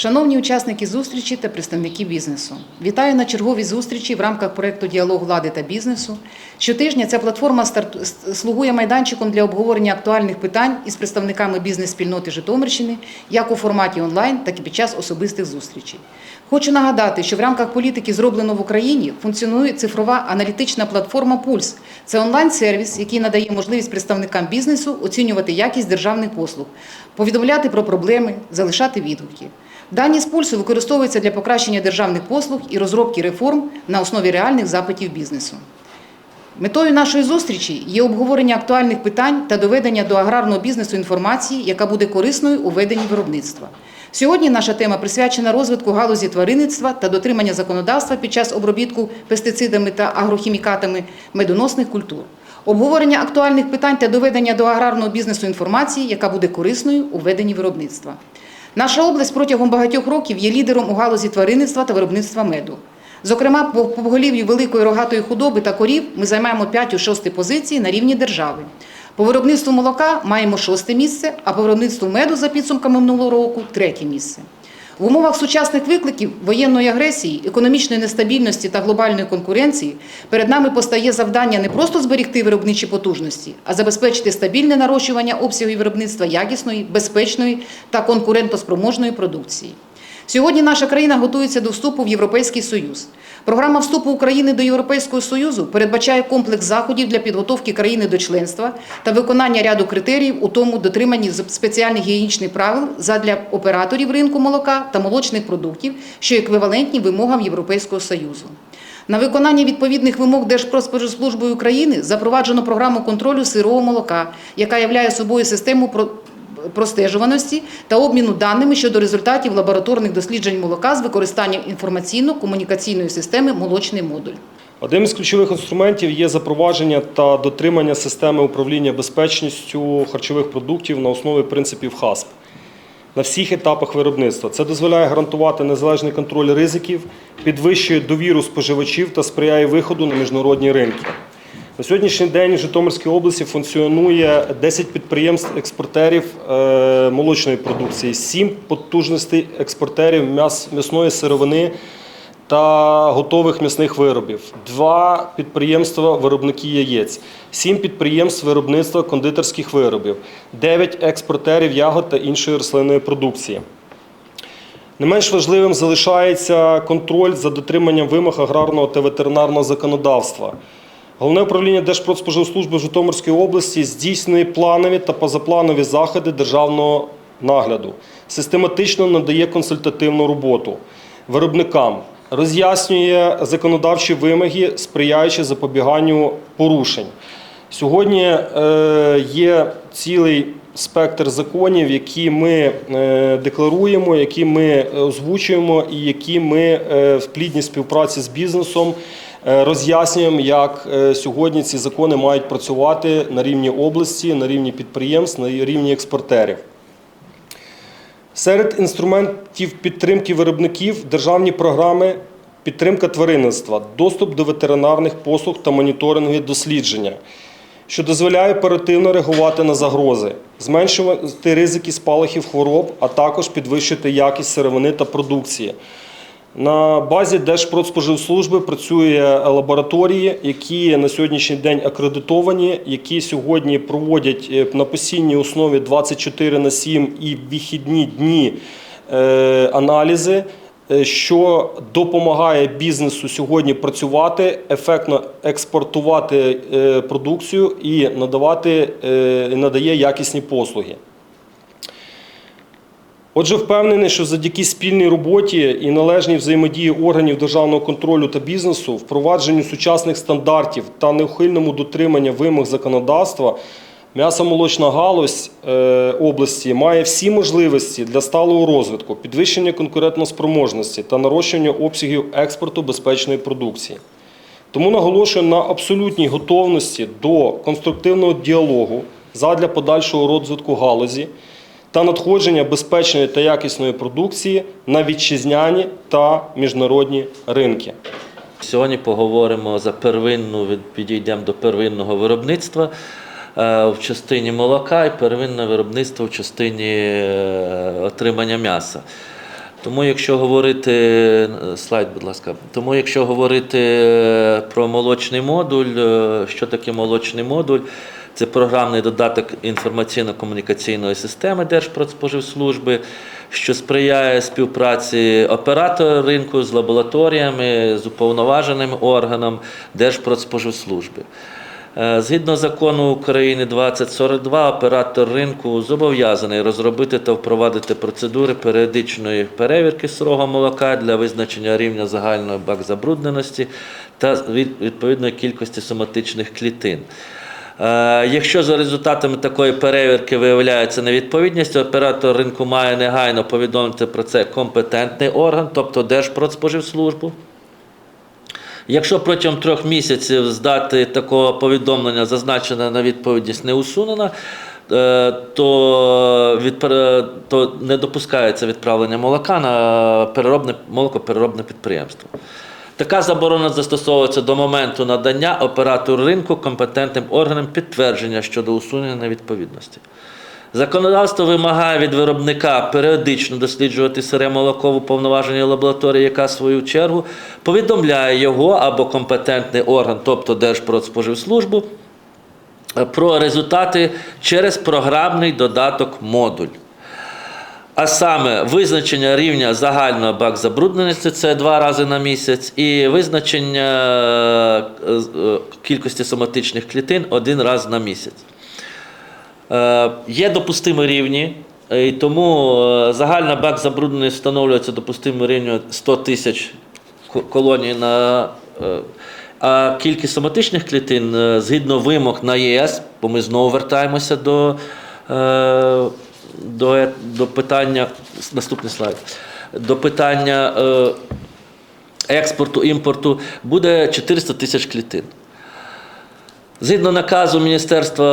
Шановні учасники зустрічі та представники бізнесу, вітаю на черговій зустрічі в рамках проекту Діалог влади та бізнесу. Щотижня ця платформа слугує майданчиком для обговорення актуальних питань із представниками бізнес-спільноти Житомирщини, як у форматі онлайн, так і під час особистих зустрічей. Хочу нагадати, що в рамках політики зроблено в Україні функціонує цифрова аналітична платформа Пульс. Це онлайн-сервіс, який надає можливість представникам бізнесу оцінювати якість державних послуг, повідомляти про проблеми, залишати відгуки. Дані з пульсу використовуються для покращення державних послуг і розробки реформ на основі реальних запитів бізнесу. Метою нашої зустрічі є обговорення актуальних питань та доведення до аграрного бізнесу інформації, яка буде корисною у веденні виробництва. Сьогодні наша тема присвячена розвитку галузі тваринництва та дотримання законодавства під час обробітку пестицидами та агрохімікатами медоносних культур. Обговорення актуальних питань та доведення до аграрного бізнесу інформації, яка буде корисною у веденні виробництва. Наша область протягом багатьох років є лідером у галузі тваринництва та виробництва меду. Зокрема, по по поголів'ю великої рогатої худоби та корів ми займаємо 5-6 позиції на рівні держави. По виробництву молока маємо шосте місце, а по виробництву меду за підсумками минулого року третє місце. В умовах сучасних викликів воєнної агресії, економічної нестабільності та глобальної конкуренції перед нами постає завдання не просто зберегти виробничі потужності, а забезпечити стабільне нарощування обсягів виробництва якісної, безпечної та конкурентоспроможної продукції. Сьогодні наша країна готується до вступу в Європейський Союз. Програма вступу України до Європейського Союзу передбачає комплекс заходів для підготовки країни до членства та виконання ряду критеріїв, у тому дотриманні спеціальних гігієнічних правил задля операторів ринку молока та молочних продуктів, що еквівалентні вимогам Європейського Союзу. На виконання відповідних вимог Держпродспоживслужбою України запроваджено програму контролю сирого молока, яка являє собою систему простежуваності та обміну даними щодо результатів лабораторних досліджень молока з використанням інформаційно-комунікаційної системи молочний модуль. Одним із ключових інструментів є запровадження та дотримання системи управління безпечністю харчових продуктів на основі принципів ХАСП на всіх етапах виробництва. Це дозволяє гарантувати незалежний контроль ризиків, підвищує довіру споживачів та сприяє виходу на міжнародні ринки. На сьогоднішній день в Житомирській області функціонує 10 підприємств експортерів е, молочної продукції, 7 потужностей експортерів м'яс- м'ясної сировини та готових м'ясних виробів, два підприємства виробники яєць, сім підприємств виробництва кондитерських виробів, дев'ять експортерів ягод та іншої рослинної продукції. Не менш важливим залишається контроль за дотриманням вимог аграрного та ветеринарного законодавства. Головне управління Держпродспоживслужби в Житомирській області здійснює планові та позапланові заходи державного нагляду, систематично надає консультативну роботу виробникам, роз'яснює законодавчі вимоги, сприяючи запобіганню порушень. Сьогодні е, є цілий спектр законів, які ми е, декларуємо, які ми озвучуємо і які ми е, в плідній співпраці з бізнесом е, роз'яснюємо, як е, сьогодні ці закони мають працювати на рівні області, на рівні підприємств, на рівні експортерів. Серед інструментів підтримки виробників державні програми підтримка тваринництва, доступ до ветеринарних послуг та моніторингові дослідження, що дозволяє оперативно реагувати на загрози, зменшувати ризики спалахів хвороб, а також підвищити якість сировини та продукції. На базі Держпродспоживслужби працює лабораторії, які на сьогоднішній день акредитовані, які сьогодні проводять е, на постійній основі 24 на 7 і вихідні дні е, аналізи, е, що допомагає бізнесу сьогодні працювати, ефектно експортувати продукцію і надавати надає якісні послуги. Отже, впевнений, що завдяки спільній роботі і належній взаємодії органів державного контролю та бізнесу, впровадженню сучасних стандартів та неухильному дотриманню вимог законодавства, м'ясомолочна галузь е, області має всі можливості для сталого розвитку, підвищення конкурентоспроможності та нарощування обсягів експорту безпечної продукції. Тому наголошую на абсолютній готовності до конструктивного діалогу задля подальшого розвитку галузі та надходження безпечної та якісної продукції на вітчизняні та міжнародні ринки. Сьогодні поговоримо за первинну, підійдемо до первинного виробництва е, в частині молока і первинне виробництво в частині е, отримання м'яса. Тому, якщо говорити слайд, будь ласка, тому якщо говорити е, про молочний модуль, що таке молочний модуль? Це програмний додаток інформаційно-комунікаційної системи Держпродспоживслужби, що сприяє співпраці оператора ринку з лабораторіями, з уповноваженим органом Держпродспоживслужби. Е, Згідно закону України 2042, оператор ринку зобов'язаний розробити та впровадити процедури періодичної перевірки сирого молока для визначення рівня загальної бак забрудненості та відповідної кількості соматичних клітин. Е, Якщо за результатами такої перевірки виявляється невідповідність, оператор ринку має негайно повідомити про це компетентний орган, тобто Держпродспоживслужбу. Якщо протягом трьох місяців з дати такого повідомлення зазначена на відповідність не усунена, е, то, то не допускається відправлення молока на переробне молокопереробне підприємство. Така заборона застосовується до моменту надання оператору ринку компетентним органам підтвердження щодо усунення невідповідності. Законодавство вимагає від виробника періодично досліджувати сире молоко в уповноваженій лабораторії, яка в свою чергу повідомляє його або компетентний орган, тобто Держпродспоживслужбу, про результати через програмний додаток модуль. А саме визначення рівня загального бак забрудненості це два рази на місяць, і визначення е, е, кількості соматичних клітин один раз на місяць. Е, Є допустимі рівні, і тому загальна бак забрудненості встановлюється допустимим рівнем 100 тисяч колоній на. А кількість соматичних клітин згідно вимог на ЄС, бо ми знову вертаємося до, до, до питання. Наступний слайд. До питання е, експорту, імпорту буде 400 тисяч клітин. Згідно наказу Міністерства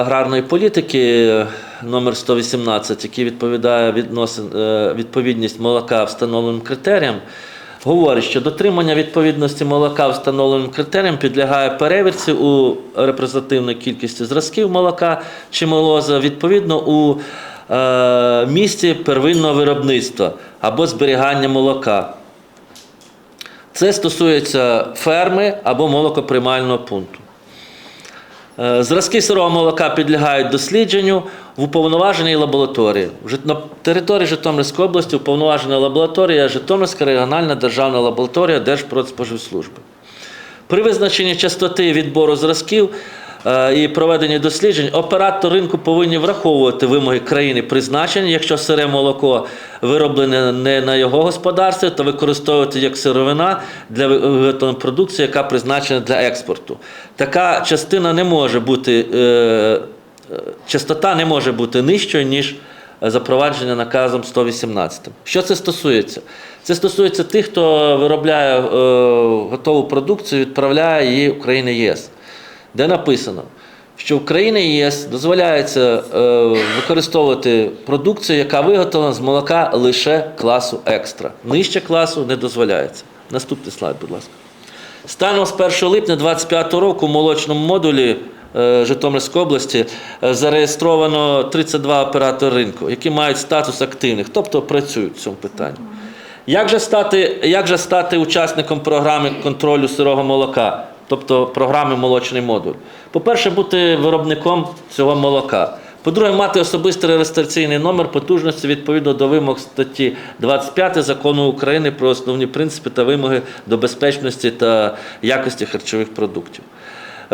аграрної політики е, номер 118, який відповідає відносин, е, відповідність молока встановленим критеріям, говорить, що дотримання відповідності молока встановленим критеріям підлягає перевірці у репрезентативної кількості зразків молока чи молоза відповідно у е, місці первинного виробництва або зберігання молока. Це стосується ферми або молокоприймального пункту. Е, Зразки сирого молока підлягають дослідженню в уповноваженій лабораторії. На території Житомирської області уповноважена лабораторія Житомирська регіональна державна лабораторія Держпродспоживслужби. При визначенні частоти відбору зразків е, і проведенні досліджень оператор ринку повинні враховувати вимоги країни призначення, якщо сире молоко вироблене не на його господарстві, то використовувати як сировина для виготовлення продукції, яка призначена для експорту. Така частина не може бути, е, частота не може бути нижчою, ніж запровадження наказом 118. Що це стосується? Це стосується тих, хто виробляє е, готову продукцію, відправляє її в країни ЄС, де написано, що в країни ЄС дозволяється е, використовувати продукцію, яка виготовлена з молока лише класу екстра. Нижче класу не дозволяється. Наступний слайд, будь ласка. Станом з 1 липня 2025 року в молочному модулі е, Житомирської області е, зареєстровано 32 оператори ринку, які мають статус активних, тобто працюють в цьому питанні. Як же стати, як же стати учасником програми контролю сирого молока, тобто програми молочний модуль? По-перше, бути виробником цього молока. По-друге, мати особистий реєстраційний номер потужності відповідно до вимог статті 25 закону України про основні принципи та вимоги до безпечності та якості харчових продуктів.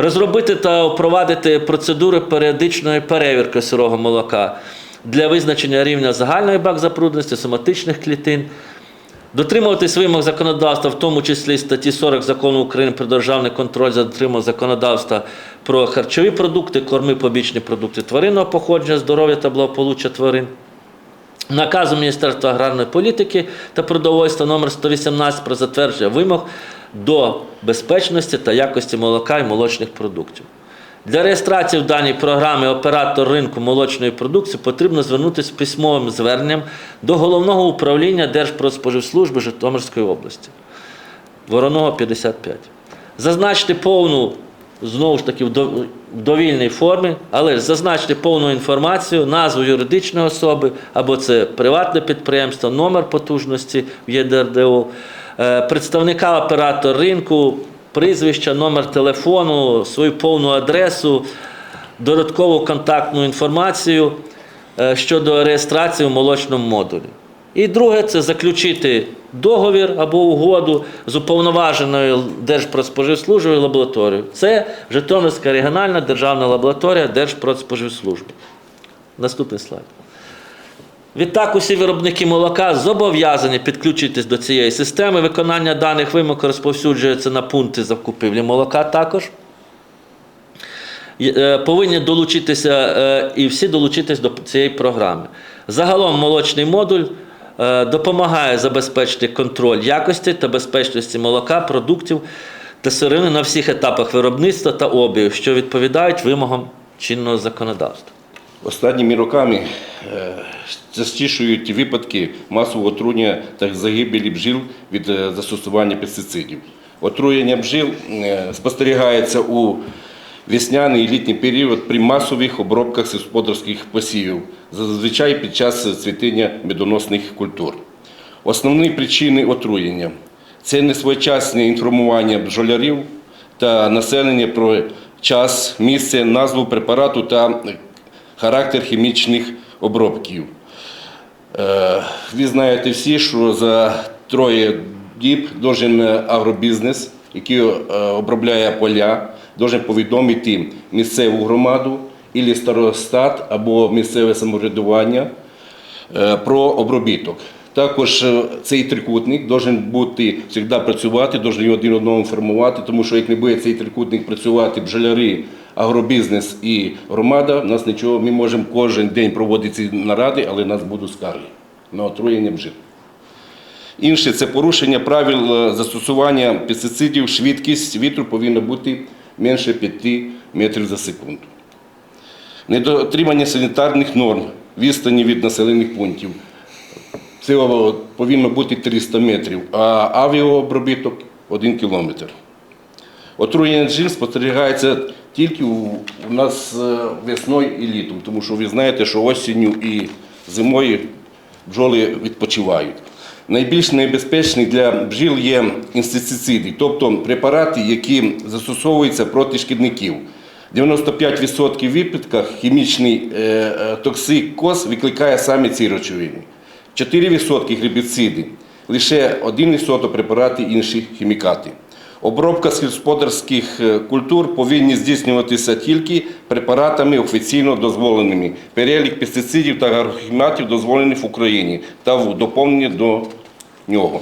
Розробити та впровадити процедури періодичної перевірки сирого молока для визначення рівня загальної бак запрудності, соматичних клітин, Дотримуватись вимог законодавства, в тому числі статті 40 закону України про державний контроль за дотриманням законодавства про харчові продукти, корми, побічні продукти тваринного походження, здоров'я та благополуччя тварин. Наказу Міністерства аграрної політики та продовольства номер 118 про затвердження вимог до безпечності та якості молока і молочних продуктів. Для реєстрації в даній програмі оператор ринку молочної продукції потрібно звернутися з письмовим зверненням до головного управління Держпродспоживслужби Житомирської області. Вороного 55. Зазначити повну знову ж таки в довільній формі, але ж зазначити повну інформацію, назву юридичної особи, або це приватне підприємство, номер потужності в ЄДРДО, представника оператора ринку, прізвища, номер телефону, свою повну адресу, додаткову контактну інформацію е, щодо реєстрації в молочному модулі. І друге це заключити договір або угоду з уповноваженою Держпродспоживслужбою лабораторією. Це Житомирська регіональна державна лабораторія Держпродспоживслужби. Наступний слайд. Відтак, усі виробники молока зобов'язані підключитись до цієї системи. Виконання даних вимог розповсюджується на пункти закупівлі молока також. Е, Повинні долучитися е, і всі долучитись до цієї програми. Загалом молочний модуль е, допомагає забезпечити контроль якості та безпечності молока, продуктів та сирини на всіх етапах виробництва та обігу, що відповідають вимогам чинного законодавства. Останніми роками е, частішують випадки масового отруєння та загибелі бджіл від е, застосування пестицидів. Отруєння бджіл е, спостерігається у весняний і літній період при масових обробках сільськогосподарських посівів, зазвичай під час цвітіння медоносних культур. Основні причини отруєння це несвоєчасне інформування бджолярів та населення про час, місце, назву препарату та характер хімічних обробків. Е, Ви знаєте всі, що за троє діб должен агробізнес, який е, обробляє поля, должен повідомити місцеву громаду, або старостат, або місцеве самоврядування е, про обробіток. Також е, цей трикутник должен бути завжди працювати, должен один одного інформувати, тому що як не буде цей трикутник працювати, бджоляри, агробізнес і громада, в нас нічого, ми можемо кожен день проводити ці наради, але нас будуть скарги на отруєння бджіл. Інше це порушення правил е, застосування пестицидів, швидкість вітру повинна бути менше 5 метрів за секунду. Недотримання санітарних норм, відстані від населених пунктів. Це повинно бути 300 метрів, а авіаобробіток 1 кілометр. Отруєння джин спостерігається тільки у, у нас е, весною і літом, тому що ви знаєте, що осінню і зимою бджоли відпочивають. Найбільш небезпечні для бджіл є інсектициди, тобто препарати, які застосовуються проти шкідників. В 95% випадках хімічний е, е, токсик кос викликає саме ці речовини. 4% гербіциди, лише 1% препарати інші хімікати. Обробка сільськогосподарських е, культур повинні здійснюватися тільки препаратами офіційно дозволеними. Перелік пестицидів та агрохіматів дозволений в Україні та в доповнення до нього.